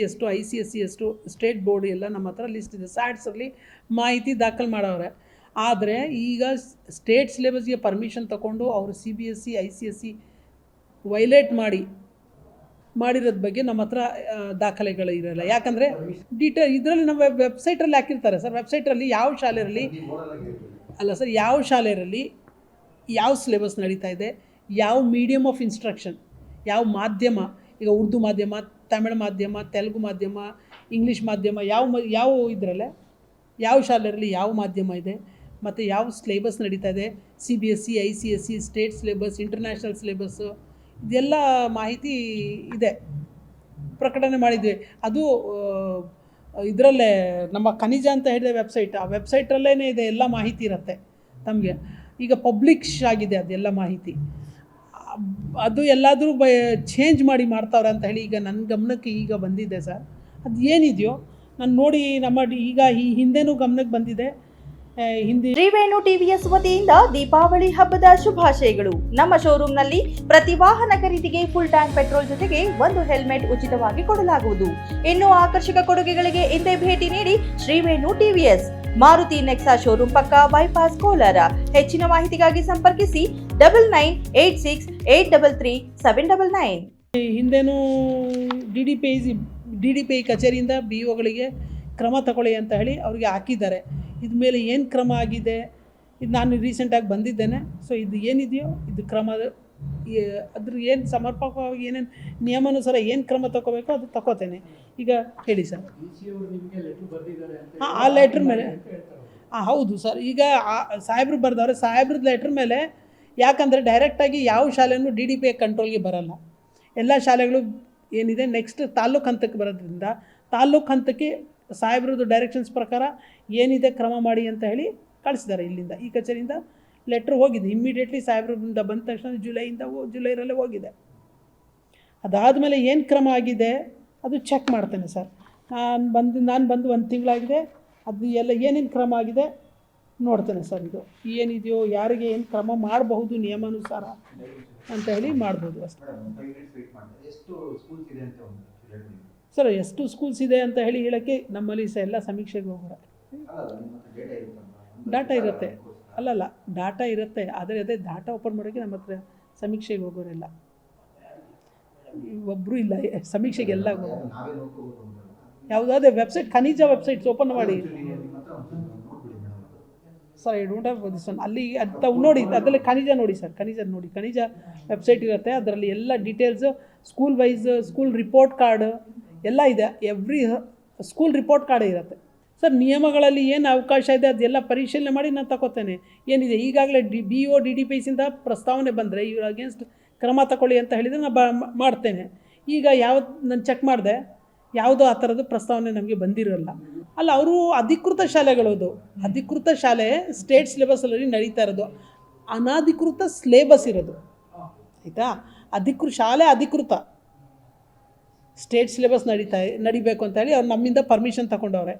ಎಷ್ಟು I C S C ಎಷ್ಟು state board ಎಲ್ಲ ನಮ್ಮ ಹತ್ರ ಲಿಸ್ಟ್ ಇದೆ. ಸ್ಯಾಟ್ಸಲ್ಲಿ ಮಾಹಿತಿ ದಾಖಲು ಮಾಡವ್ರೆ. ಆದರೆ ಈಗ ಸ್ಟೇಟ್ ಸಿಲೆಬಸ್ಗೆ ಪರ್ಮಿಷನ್ ತಗೊಂಡು ಅವರು C B S C I C S C violate ಮಾಡಿ, ಮಾಡಿರೋದ ಬಗ್ಗೆ ನಮ್ಮ ಹತ್ರ ದಾಖಲೆಗಳು ಇರಲ್ಲ. ಯಾಕಂದರೆ ಡೀಟೇಲ್ ಇದರಲ್ಲಿ ನಮ್ಮ ವೆಬ್ ವೆಬ್ಸೈಟಲ್ಲಿ ಹಾಕಿರ್ತಾರೆ ಸರ್. ವೆಬ್ಸೈಟಲ್ಲಿ ಯಾವ ಶಾಲೆಯಲ್ಲಿ, ಅಲ್ಲ ಸರ್, ಯಾವ ಶಾಲೆಯಲ್ಲಿ ಯಾವ ಸಿಲೆಬಸ್ ನಡೀತಾ ಇದೆ, ಯಾವ ಮೀಡಿಯಮ್ ಆಫ್ ಇನ್ಸ್ಟ್ರಕ್ಷನ್ ಯಾವ ಮಾಧ್ಯಮ ಈಗ ಉರ್ದು ಮಾಧ್ಯಮ, ತಮಿಳು ಮಾಧ್ಯಮ, ತೆಲುಗು ಮಾಧ್ಯಮ, ಇಂಗ್ಲೀಷ್ ಮಾಧ್ಯಮ, ಯಾವ ಯಾವ ಇದರಲ್ಲೇ, ಯಾವ ಶಾಲೆಯಲ್ಲಿ ಯಾವ ಮಾಧ್ಯಮ ಇದೆ, ಮತ್ತು ಯಾವ ಸಿಲೆಬಸ್ ನಡೀತಾ ಇದೆ C B S C I C S C state syllabus international syllabus ಇದೆಲ್ಲ ಮಾಹಿತಿ ಇದೆ. ಪ್ರಕಟಣೆ ಮಾಡಿದ್ವಿ. ಅದು ಇದರಲ್ಲೇ, ನಮ್ಮ ಖನಿಜ ಅಂತ ಹೇಳಿದ ವೆಬ್ಸೈಟ್ ಆ ವೆಬ್ಸೈಟಲ್ಲೇ ಇದೆ, ಎಲ್ಲ ಮಾಹಿತಿ ಇರುತ್ತೆ ತಮಗೆ ಈಗ ಪಬ್ಲಿಷ್ ಆಗಿದೆ ಅದೆಲ್ಲ ಮಾಹಿತಿ. ಅದು ಎಲ್ಲಾದರೂ ಬ ಚೇಂಜ್ ಮಾಡಿ ಮಾಡ್ತಾವ್ರೆ ಅಂತ ಹೇಳಿ ಈಗ ನನ್ನ ಗಮನಕ್ಕೆ ಈಗ ಬಂದಿದೆ ಸರ್. ಅದು ಏನಿದೆಯೋ ನಾನು ನೋಡಿ ನಮ್ಮ ಈಗ ಈ ಹಿಂದೆನೂ ಗಮನಕ್ಕೆ ಬಂದಿದೆ. ಹಿಂದಿ ಶ್ರೀವೇಣು ಟಿವಿಎಸ್ ವತಿಯಿಂದ ದೀಪಾವಳಿ ಹಬ್ಬದ ಶುಭಾಶಯಗಳು. ನಮ್ಮ ಶೋರೂಮ್ನಲ್ಲಿ ಪ್ರತಿ ವಾಹನ ಖರೀದಿಗೆ ಫುಲ್ ಟ್ಯಾಂಕ್ ಪೆಟ್ರೋಲ್ ಜೊತೆಗೆ ಒಂದು ಹೆಲ್ಮೆಟ್ ಉಚಿತವಾಗಿ ಕೊಡಲಾಗುವುದು. ಇನ್ನು ಆಕರ್ಷಕ ಕೊಡುಗೆಗಳಿಗೆ ಹಿಂದೆ ಭೇಟಿ ನೀಡಿ Srivenu TVS. Maruti Nexa showroom ಪಕ್ಕ ಬೈಪಾಸ್ ಕೋಲಾರ. ಹೆಚ್ಚಿನ ಮಾಹಿತಿಗಾಗಿ ಸಂಪರ್ಕಿಸಿ double nine eight six eight double three seven double nine ಹಿಂದೆನೂ D D P D D P I ಕಚೇರಿಯಿಂದ ಬಿ ಒಗಳಿಗೆ ಕ್ರಮ ತಗೊಳ್ಳಿ ಅಂತ ಹೇಳಿ ಅವರಿಗೆ ಹಾಕಿದ್ದಾರೆ. ಇದ ಮೇಲೆ ಏನು ಕ್ರಮ ಆಗಿದೆ? ಇದು ನಾನು ರೀಸೆಂಟಾಗಿ ಬಂದಿದ್ದೇನೆ. ಸೊ ಇದು ಏನಿದೆಯೋ, ಇದು ಕ್ರಮ ಅದ್ರ ಏನು ಸಮರ್ಪಕವಾಗಿ ಏನೇನು ನಿಯಮಾನುಸಾರ ಏನು ಕ್ರಮ ತಗೋಬೇಕೋ ಅದು ತಗೋತೇನೆ ಈಗ ಹೇಳಿ ಸರ್. ಹಾಂ ಆ ಲೆಟ್ರ್ ಮೇಲೆ. ಹಾಂ ಹೌದು ಸರ್. ಈಗ ಆ ಸಾಹೇಬ್ರು ಬರ್ದವ್ರೆ ಸಾಹೇಬ್ರದ್ದು ಲೆಟ್ರ್ ಮೇಲೆ ಯಾಕಂದರೆ ಡೈರೆಕ್ಟಾಗಿ ಯಾವ ಶಾಲೆನೂ ಡಿ ಡಿ ಪಿ ಕಂಟ್ರೋಲ್ಗೆ ಬರಲ್ಲ. ಎಲ್ಲ ಶಾಲೆಗಳು ಏನಿದೆ ನೆಕ್ಸ್ಟ್ ತಾಲ್ಲೂಕು ಹಂತಕ್ಕೆ ಬರೋದ್ರಿಂದ ತಾಲ್ಲೂಕು ಹಂತಕ್ಕೆ ಸಾಹೇಬ್ರದ್ದು ಡೈರೆಕ್ಷನ್ಸ್ ಪ್ರಕಾರ ಏನಿದೆ ಕ್ರಮ ಮಾಡಿ ಅಂತ ಹೇಳಿ ಕಳಿಸಿದ್ದಾರೆ ಇಲ್ಲಿಂದ ಈ ಕಚೇರಿಯಿಂದ. ಲೆಟ್ರ್ ಹೋಗಿದೆ. ಇಮ್ಮಿಡಿಯೇಟ್ಲಿ ಸಾಹೇಬ್ರಿಂದ ಬಂದ ತಕ್ಷಣ ಜುಲೈಯಿಂದ ಜುಲೈರಲ್ಲೇ ಹೋಗಿದೆ. ಅದಾದಮೇಲೆ ಏನು ಕ್ರಮ ಆಗಿದೆ? ಅದು ಚೆಕ್ ಮಾಡ್ತೇನೆ ಸರ್ ನಾನು ಬಂದು ನಾನು ಬಂದು ಒಂದು ತಿಂಗಳಾಗಿದೆ. ಅದು ಎಲ್ಲ ಏನೇನು ಕ್ರಮ ಆಗಿದೆ ನೋಡ್ತೇನೆ ಸರ್ ಇದು. ಏನಿದೆಯೋ ಯಾರಿಗೆ ಏನು ಕ್ರಮ ಮಾಡಬಹುದು ನಿಯಮಾನುಸಾರ ಅಂತ ಹೇಳಿ ಮಾಡ್ಬೋದು ಅಷ್ಟೇ. ಸರ್ ಎಷ್ಟು ಸ್ಕೂಲ್ಸ್ ಇದೆ ಅಂತ ಹೇಳಿ ಹೇಳೋಕ್ಕೆ ನಮ್ಮಲ್ಲಿ ಸಹ ಎಲ್ಲ ಸಮೀಕ್ಷೆಗೆ ಹೋಗೋಣ? ಡಾಟಾ ಇರುತ್ತೆ. ಅಲ್ಲಲ್ಲ, ಡಾಟಾ ಇರುತ್ತೆ, ಆದರೆ ಅದೇ ಡಾಟಾ ಓಪನ್ ಮಾಡೋಕ್ಕೆ ನಮ್ಮ ಹತ್ರ ಸಮೀಕ್ಷೆಗೆ ಹೋಗೋರೆಲ್ಲ. ಒಬ್ಬರು ಇಲ್ಲ, ಸಮೀಕ್ಷೆಗೆ ಎಲ್ಲ ಹೋಗೋರು. ಅದು ನಾವೇ ನೋಡ್ಕೋಬೋದು ಅಂತಲ್ಲ. ಯಾವುದಾದ್ರೆ ವೆಬ್ಸೈಟ್ ಖನಿಜ ವೆಬ್ಸೈಟ್ಸ್ ಓಪನ್ ಮಾಡಿ. Sir I don't have this one ಅಲ್ಲಿ ಅಂತ ನೋಡಿ, ಅದರಲ್ಲಿ ಖನಿಜ ನೋಡಿ ಸರ್, ಖನಿಜ ನೋಡಿ. ಖನಿಜ ವೆಬ್ಸೈಟ್ ಇರುತ್ತೆ, ಅದರಲ್ಲಿ ಎಲ್ಲ details school wise school report card ಎಲ್ಲ ಇದೆ. ಎವ್ರಿ ಸ್ಕೂಲ್ ರಿಪೋರ್ಟ್ ಕಾರ್ಡೇ ಇರುತ್ತೆ. ಸರ್, ನಿಯಮಗಳಲ್ಲಿ ಏನು ಅವಕಾಶ ಇದೆ, ಅದೆಲ್ಲ ಪರಿಶೀಲನೆ ಮಾಡಿ ನಾನು ತಗೋತೇನೆ ಏನಿದೆ, ಈಗಾಗಲೇ D B O D D P ಸಿಂದ ಪ್ರಸ್ತಾವನೆ ಬಂದರೆ, ಇವ್ರ ಅಗೇನ್ಸ್ಟ್ ಕ್ರಮ ತಗೊಳ್ಳಿ ಅಂತ ಹೇಳಿದರೆ ನಾನು ಬ ಮಾಡ್ತೇನೆ. ಈಗ ಯಾವ, ನಾನು ಚೆಕ್ ಮಾಡಿದೆ, ಯಾವುದೋ ಆ ಥರದ್ದು ಪ್ರಸ್ತಾವನೆ ನಮಗೆ ಬಂದಿರಲ್ಲ. ಅಲ್ಲ, ಅವರು ಅಧಿಕೃತ ಶಾಲೆಗಳದು ಅಧಿಕೃತ ಶಾಲೆ ಸ್ಟೇಟ್ ಸಿಲೆಬಸ್ಸಲ್ಲಿ ನಡೀತಾ ಇರೋದು. ಅನಧಿಕೃತ ಸಿಲೆಬಸ್ ಇರೋದು. ಆಯಿತಾ? ಅಧಿಕೃತ ಶಾಲೆ ಅಧಿಕೃತ. ಸ್ಟೇಟ್ ಸಿಲೆಬಸ್ ನಡೀತಾ, ನಡಿಬೇಕು ಅಂತ ಹೇಳಿ ಅವ್ರು ನಮ್ಮಿಂದ ಪರ್ಮಿಷನ್ ತಗೊಂಡವ್ರೆ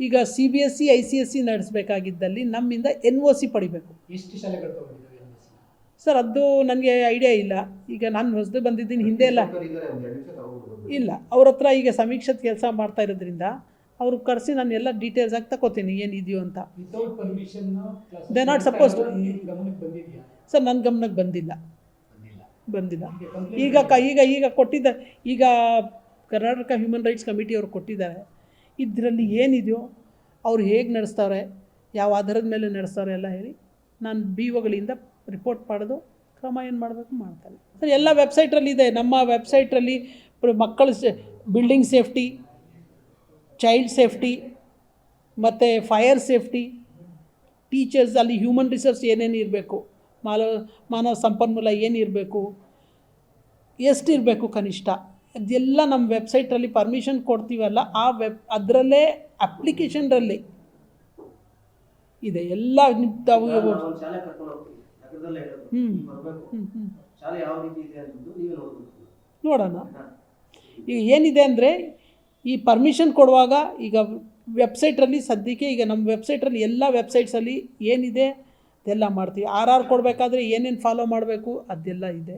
ಈಗ C B S C I C S C ನಡೆಸಬೇಕಾಗಿದ್ದಲ್ಲಿ ನಮ್ಮಿಂದ ಎನ್ ಒ ಸಿ ಪಡಿಬೇಕು. ಎಷ್ಟು ಶಾಲೆಗಳು ಸರ್ ಅದು ನನಗೆ ಐಡಿಯಾ ಇಲ್ಲ. ಈಗ ನಾನು ಹೊಸದು ಬಂದಿದ್ದೀನಿ ಹಿಂದೆ ಎಲ್ಲ. ಇಲ್ಲ ಅವ್ರ ಹತ್ರ ಈಗ ಸಮೀಕ್ಷೆ ಕೆಲಸ ಮಾಡ್ತಾ ಇರೋದ್ರಿಂದ ಅವ್ರು ಕರೆಸಿ ನಾನು ಎಲ್ಲ ಡೀಟೇಲ್ಸ್ ಆಗಿ ತಗೋತೀನಿ ಏನಿದೆಯೋ ಅಂತ. They not suppose. ಸರ್ ನನ್ನ ಗಮನಕ್ಕೆ ಬಂದಿಲ್ಲ. ಬಂದಿಲ್ಲ. ಈಗ ಕ ಈಗ ಈಗ ಕೊಟ್ಟಿದ್ದ ಈಗ ಕರ್ನಾಟಕ ಹ್ಯೂಮನ್ ರೈಟ್ಸ್ ಕಮಿಟಿಯವರು ಕೊಟ್ಟಿದ್ದಾರೆ. ಇದರಲ್ಲಿ ಏನಿದೆಯೋ ಅವ್ರು ಹೇಗೆ ನಡೆಸ್ತಾರೆ, ಯಾವ ಆಧಾರದ ಮೇಲೆ ನಡೆಸ್ತಾರೆ ಎಲ್ಲ ಹೇಳಿ ನಾನು ಬಿ ಒಗಳಿಂದ ರಿಪೋರ್ಟ್ ಮಾಡೋದು ಕ್ರಮ ಏನು ಮಾಡಬೇಕು ಮಾಡ್ತಾನೆ. ಸರ್, ಎಲ್ಲ ವೆಬ್ಸೈಟ್ರಲ್ಲಿ ಇದೆ. ನಮ್ಮ ವೆಬ್ಸೈಟ್ರಲ್ಲಿ ಮಕ್ಕಳ ಬಿಲ್ಡಿಂಗ್ ಸೇಫ್ಟಿ ಚೈಲ್ಡ್ ಸೇಫ್ಟಿ ಮತ್ತು ಫೈರ್ ಸೇಫ್ಟಿ ಟೀಚರ್ಸ್ ಅಲ್ಲಿ ಹ್ಯೂಮನ್ ರಿಸೋರ್ಸ್ ಏನೇನು ಇರಬೇಕು, ಮಾನವ ಮಾನವ ಸಂಪನ್ಮೂಲ ಏನಿರಬೇಕು ಎಷ್ಟಿರಬೇಕು ಕನಿಷ್ಠ. ಅದೆಲ್ಲ ನಮ್ಮ ವೆಬ್ಸೈಟಲ್ಲಿ ಪರ್ಮಿಷನ್ ಕೊಡ್ತೀವಲ್ಲ ಆ ವೆಬ್ ಅದರಲ್ಲೇ ಅಪ್ಲಿಕೇಶನ್ರಲ್ಲಿ ಇದೆ. ಎಲ್ಲ ತಾವು ಹ್ಞೂ ನೋಡೋಣ. ಈಗ ಏನಿದೆ ಅಂದರೆ ಈ ಪರ್ಮಿಷನ್ ಕೊಡುವಾಗ ಈಗ ವೆಬ್ಸೈಟ್ರಲ್ಲಿ ಸದ್ಯಕ್ಕೆ ಈಗ ನಮ್ಮ ವೆಬ್ಸೈಟ್ರಲ್ಲಿ ಎಲ್ಲ ವೆಬ್ಸೈಟ್ಸಲ್ಲಿ ಏನಿದೆ ಅದೆಲ್ಲ ಮಾಡ್ತೀವಿ. ಆರ್ ಆರ್ ಕೊಡಬೇಕಾದ್ರೆ ಏನೇನು ಫಾಲೋ ಮಾಡಬೇಕು ಅದೆಲ್ಲ ಇದೆ.